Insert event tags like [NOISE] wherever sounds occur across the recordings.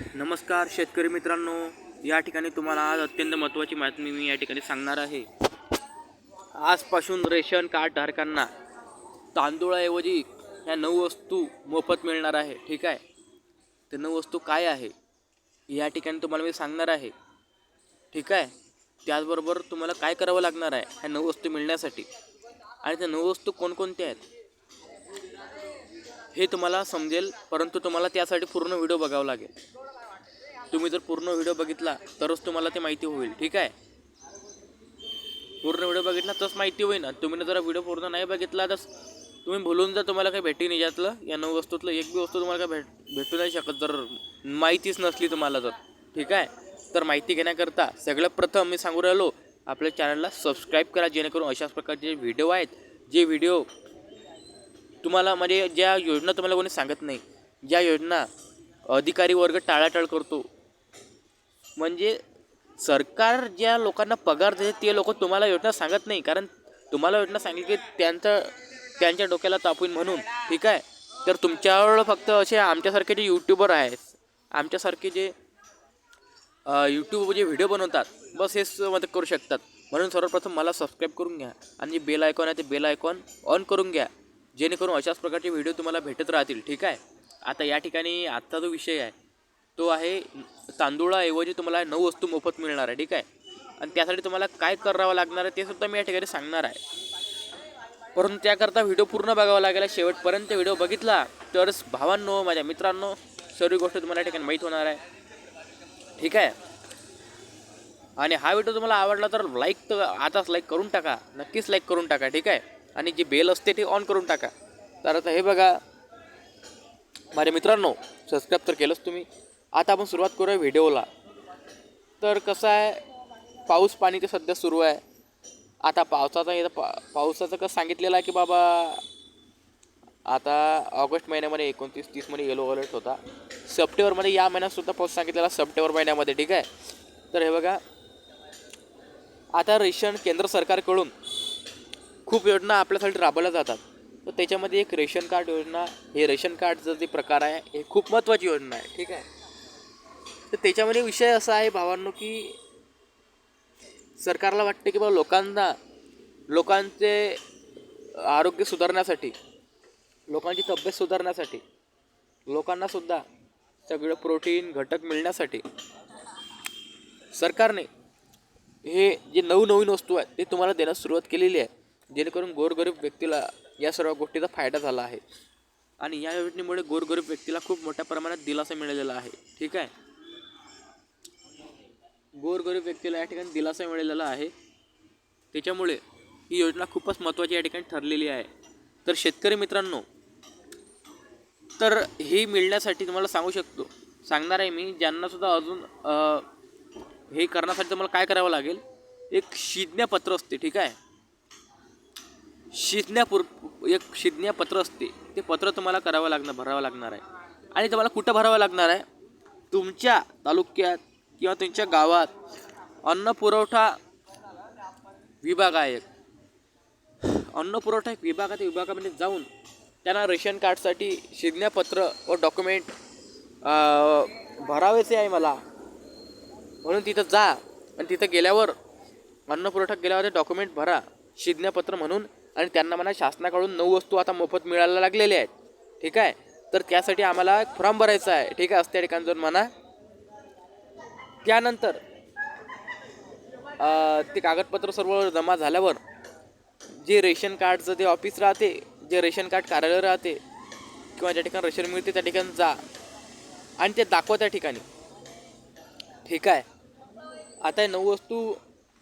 नमस्कार शेतकरी मित्रांनो या ठिकाणी तुम्हाला आज अत्यंत महत्त्वाची माहिती मी या ठिकाणी सांगणार आहे. आजपासून रेशन कार्ड धारकांना तांदूळाऐवजी ह्या नऊ वस्तू मोफत मिळणार आहे ठीक आहे? ते नऊ वस्तू काय आहे या ठिकाणी तुम्हाला मी सांगणार आहे ठीक आहे? त्याचबरोबर तुम्हाला काय करावं लागणार आहे ह्या नऊ वस्तू मिळण्यासाठी? आणि त्या नऊ वस्तू कोणकोणत्या आहेत? हे तुम्हाला समजेल परंतु तुम्हाला त्यासाठी पूर्ण व्हिडिओ बघावा लागेल. तुम्ही जर पूर्ण व्हिडिओ बघितला तरच तुम्हाला ते माहिती होईल. ठीक आहे? पूर्ण व्हिडिओ बघितला तरच माहिती होईल. ना तुम्ही जर व्हिडिओ पूर्ण नाही बघितला तर तुम्ही भुलून जर तुम्हाला काही भेटी नाही यातलं या नऊ वस्तूतलं एक बी वस्तू तुम्हाला काय भेट भेटू नाही शकत जर माहितीच नसली तुम्हाला जर ठीक आहे? तर माहिती घेण्याकरता सगळ्यात प्रथम मी सांगू राहिलो आपल्या चॅनलला सबस्क्राईब करा जेणेकरून अशाच प्रकारचे व्हिडिओ आहेत जे व्हिडिओ तुम्हाला म्हणजे ज्या योजना तुम्हाला कोणी सांगत नाही ज्या योजना अधिकारी वर्ग टाळाटाळ करतो म्हणजे सरकार ज्या लोकांना पगार देते ते लोक तुम्हाला योजना सांगत नाही. कारण तुम्हाला योजना सांगितली की त्यांचं त्यांच्या डोक्याला तापून म्हणून. ठीक आहे? तर तुमच्यावर फक्त असे आमच्यासारखे जे यूट्यूबर आहेत आमच्यासारखे जे यूट्यूब जे व्हिडिओ बनवतात बस हेच मदत करू शकतात. म्हणून सर्वप्रथम मला सबस्क्राईब करून घ्या आणि जे बेल आयकॉन आहे ते बेल आयकॉन ऑन करून घ्या. जेणेकरून अशाच प्रकारचे व्हिडिओ तुम्हाला भेटत राहतील. ठीक आहे? आता या ठिकाणी आजचा जो विषय आहे तो आहे तांदूळाऐवजी तुम्हाला नऊ वस्तू मोफत मिळणार आहे ठीक आहे? आणि त्यासाठी तुम्हाला काय करावं लागणार आहे ते सुद्धा मी या ठिकाणी सांगणार आहे. परंतु त्याकरता व्हिडिओ पूर्ण बघावा लागेल. शेवटपर्यंत व्हिडिओ बघितला तरच भावांनो माझ्या मित्रांनो सर्व गोष्ट तुम्हाला या ठिकाणी माहीत होणार आहे. ठीक आहे? आणि हा व्हिडिओ तुम्हाला आवडला तर लाईक तर आताच लाईक करून टाका. नक्कीच लाईक करून टाका ठीक आहे? आणि जी बेल असते ती ऑन करून टाका. तर आता हे बघा. माझ्या मित्रांनो सबस्क्राईब तर केलंच तुम्ही. आता आपण सुरुवात करूया व्हिडिओला. तर कसं आहे पाऊस पाणी ते सध्या सुरू आहे. आता पावसाचा इथं पा पावसाचं कसं सांगितलेलं आहे की बाबा आता ऑगस्ट महिन्यामध्ये एकोणतीस तीसमध्ये येलो अलर्ट होता. सप्टेंबरमध्ये या महिन्यात सुद्धा पाऊस सांगितलेला सप्टेंबर महिन्यामध्ये ठीक आहे? तर हे बघा आता रेशन केंद्र सरकारकडून खूप योजना आपल्यासाठी राबवल्या जातात. तर त्याच्यामध्ये एक रेशन कार्ड योजना हे रेशन कार्डचं जे प्रकार आहे हे खूप महत्त्वाची योजना आहे ठीक आहे? तर त्याच्यामध्ये विषय असा आहे भावांनो की सरकारला वाटते की बाबा लोकांना लोकांचे आरोग्य सुधारण्यासाठी लोकांची तब्येत सुधारण्यासाठी लोकांनासुद्धा सगळं प्रोटीन घटक मिळण्यासाठी सरकारने हे जे नवनवीन वस्तू आहेत ते तुम्हाला देण्यास सुरुवात केलेली आहे. जेणेकरून गोरगरीब व्यक्तीला या सर्व गोष्टीचा फायदा झाला आहे. आणि या योजनेमुळे गोरगरीब व्यक्तीला खूप मोठ्या प्रमाणात दिलासा मिळालेला आहे. ठीक आहे? गोरगरीब व्यक्तीला या ठिकाणी दिलासा मिळालेला आहे. त्याच्यामुळे ही योजना खूपच महत्त्वाची या ठिकाणी ठरलेली आहे. तर शेतकरी मित्रांनो तर हे मिळण्यासाठी तुम्हाला सांगू शकतो. सांगणार आहे मी ज्यांनासुद्धा अजून हे करण्यासाठी तुम्हाला काय करावं लागेल? एक शिज्ञापत्र असते ठीक आहे? शिजण्यापूर एक शिजण्यापत्र असते. ते पत्र तुम्हाला करावं लागणार भरावं लागणार आहे. आणि तुम्हाला कुठं भरावं लागणार आहे? तुमच्या तालुक्यात किंवा तुमच्या गावात अन्न पुरवठा विभाग आहे अन्न पुरवठा एक विभाग आहे त्या विभागामध्ये जाऊन त्यांना रेशन कार्डसाठी शिज्ञापत्र व डॉक्युमेंट भरावेचे आहे मला. म्हणून तिथं जा आणि तिथं गेल्यावर अन्न पुरवठा गेल्यावर ते डॉक्युमेंट भरा शिज्ञापत्र म्हणून. आणि त्यांना म्हणा शासनाकडून नऊ वस्तू आता मोफत मिळायला लागलेल्या आहेत. ठीक आहे? तर त्यासाठी आम्हाला फॉर्म भरायचा आहे. ठीक आहे? असत्या ठिकाणी जाऊन म्हणा. त्यानंतर ते कागदपत्र सर्व जमा झाल्यावर जे रेशन कार्डचं ते ऑफिस राहते जे रेशन कार्ड कार्यालय राहते किंवा ज्या ठिकाणी रेशन मिळते त्या ठिकाणी जा आणि ते दाखवा त्या ठिकाणी. ठीक आहे. आता हे नऊ वस्तू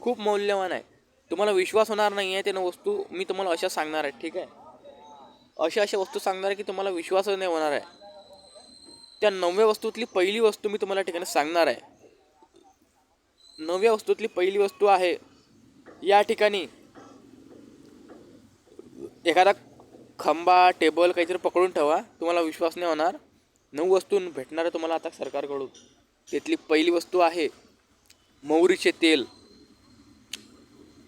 खूप मौल्यवान आहे. तुम्हाला विश्वास होणार नाही आहे ते नऊ वस्तू मी तुम्हाला अशा सांगणार आहे. ठीक आहे? अशा अशा वस्तू सांगणार आहे की तुम्हाला विश्वासच नाही होणार आहे. त्या नवव्या वस्तूतली पहिली वस्तू मी तुम्हाला ठिकाणी सांगणार आहे. नवव्या वस्तूतली पहिली वस्तू आहे. या ठिकाणी एखादा खंबा टेबल काहीतरी पकडून ठेवा. तुम्हाला विश्वास नाही होणार. नऊ वस्तू भेटणार तुम्हाला आता सरकारकडून. त्यातली पहिली वस्तू आहे मोहरीचे तेल.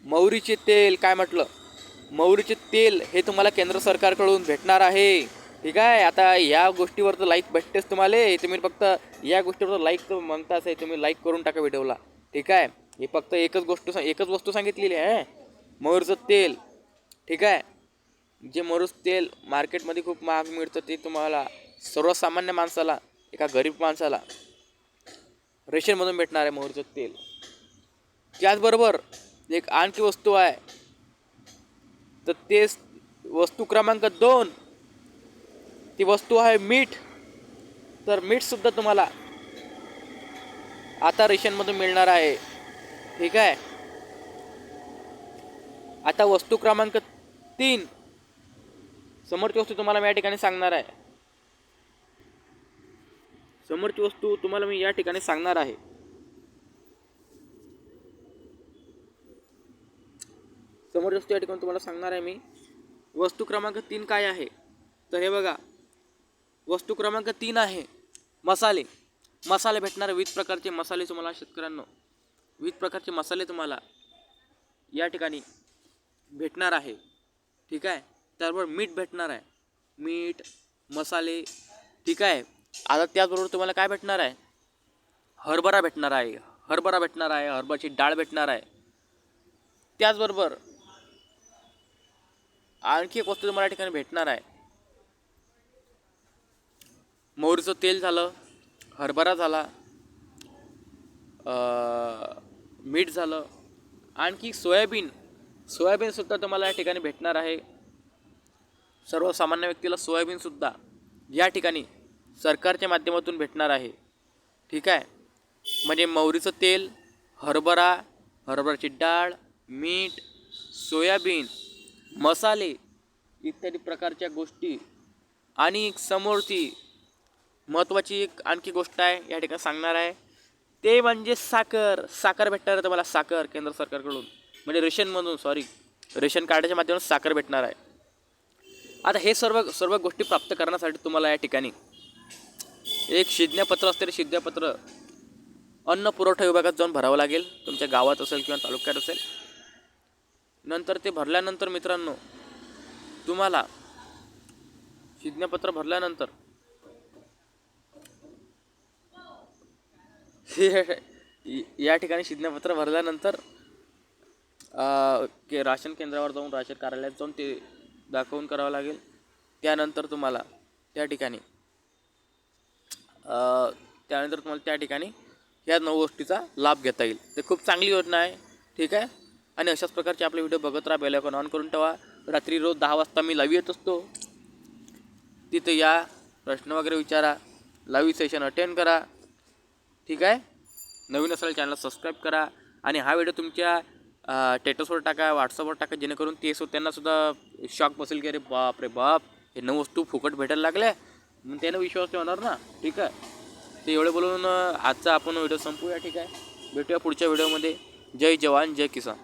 मौरीचे तेल काय म्हटलं? मोहरीचे तेल हे तुम्हाला केंद्र सरकारकडून भेटणार आहे. ठीक आहे? आता या गोष्टीवर तर लाईक भेटतेच तुम्हाला. तुम्ही फक्त या गोष्टीवर लाईक तर मागताच आहे. तुम्ही लाईक करून टाका व्हिडिओला. ठीक आहे? हे फक्त एकच गोष्ट सांग एकच वस्तू सांगितलेली आहे मोहरचं तेल. ठीक आहे? जे मोहरचं तेल मार्केटमध्ये खूप महाग मिळतं ते तुम्हाला सर्वसामान्य माणसाला एका गरीब माणसाला रेशनमधून भेटणार आहे मोहरचं तेल. त्याचबरोबर एक आणखी वस्तू आहे. तर ते वस्तू क्रमांक दोन ती वस्तू आहे मीठ. तर मीठसुद्धा तुम्हाला आता रेशनमधून मिळणार आहे. ठीक आहे? आता वस्तू क्रमांक तीन. समोरची वस्तू तुम्हाला मी या ठिकाणी सांगणार आहे. समोरची वस्तू तुम्हाला मी या ठिकाणी सांगणार आहे. समोर वस्तू या ठिकाणी तुम्हाला सांगणार आहे मी. वस्तू क्रमांक तीन काय आहे? तर हे बघा. वस्तू क्रमांक तीन आहे मसाले. मसाले भेटणार विविध प्रकारचे मसाले तुम्हाला शेतकऱ्यांना. विविध प्रकारचे मसाले तुम्हाला या ठिकाणी भेटणार आहे. ठीक आहे? त्याबरोबर मीठ भेटणार आहे. मीठ मसाले ठीक आहे? आता त्याचबरोबर तुम्हाला काय भेटणार आहे? हरभरा भेटणार आहे. हरभरा भेटणार आहे. हरभराची डाळ भेटणार आहे. त्याचबरोबर आणखी एक वस्तू तुम्हाला या ठिकाणी भेटणार आहे. मोहरीचं तेल झालं. हरभरा झाला मीठ झालं आणखी सोयाबीन. सोयाबीनसुद्धा तुम्हाला या ठिकाणी भेटणार आहे. सर्वसामान्य व्यक्तीला सोयाबीनसुद्धा या ठिकाणी सरकारच्या माध्यमातून भेटणार आहे. ठीक आहे? म्हणजे मोहरीचं तेल हरभरा हरभराची डाळ मीठ सोयाबीन मसाले इत्यादी प्रकारच्या गोष्टी आणि समोरची महत्त्वाची एक आणखी गोष्ट आहे या ठिकाणी सांगणार आहे. ते म्हणजे साखर. साखर भेटणार आहे तुम्हाला. साखर केंद्र सरकारकडून. म्हणजे रेशनमधून सॉरी रेशन कार्डाच्या माध्यमातून साखर भेटणार आहे. आता हे सर्व सर्व गोष्टी प्राप्त करण्यासाठी तुम्हाला या ठिकाणी एक शिज्ञापत्र असते. ते शिज्ञापत्र अन्न पुरवठा विभागात जाऊन भरावं लागेल. तुमच्या गावात असेल किंवा तालुक्यात असेल. नंतर ते भरल्यानंतर मित्रांनो तुम्हाला शिज्ञापत्र भरल्यानंतर हे- [LAUGHS] या ठिकाणी शिज्ञापत्र भरल्यानंतर के राशन केंद्रावर जाऊन राशन कार्यालयात जाऊन ते दाखवून करावं लागेल. त्यानंतर तुम्हाला त्या ठिकाणी त्यानंतर तुम्हाला त्या ठिकाणी या नऊ गोष्टीचा लाभ घेता येईल. ते खूप चांगली योजना आहे ठीक आहे? आणि अशाच प्रकारचे आपले व्हिडिओ बघत राहा बेलायकॉन ऑन करून ठेवा. रात्री रोज दहा वाजता मी लावी येत असतो. तिथे या प्रश्न वगैरे विचारा. लावी सेशन अटेंड करा. ठीक आहे? नवीन असेल चॅनल सबस्क्राईब करा आणि हा व्हिडिओ तुमच्या टेटसवर टाका व्हॉट्सअपवर टाका जेणेकरून ते सो त्यांनासुद्धा शॉक बसेल की अरे बाप रे बाप हे नऊ वस्तू फुकट भेटायला लागल्या मग त्यानं विश्वास ठेवणार ना ठीक आहे? ते एवढे बोलून आजचा आपण व्हिडिओ संपूया ठीक आहे? भेटूया पुढच्या व्हिडिओमध्ये जय जवान जय किसान.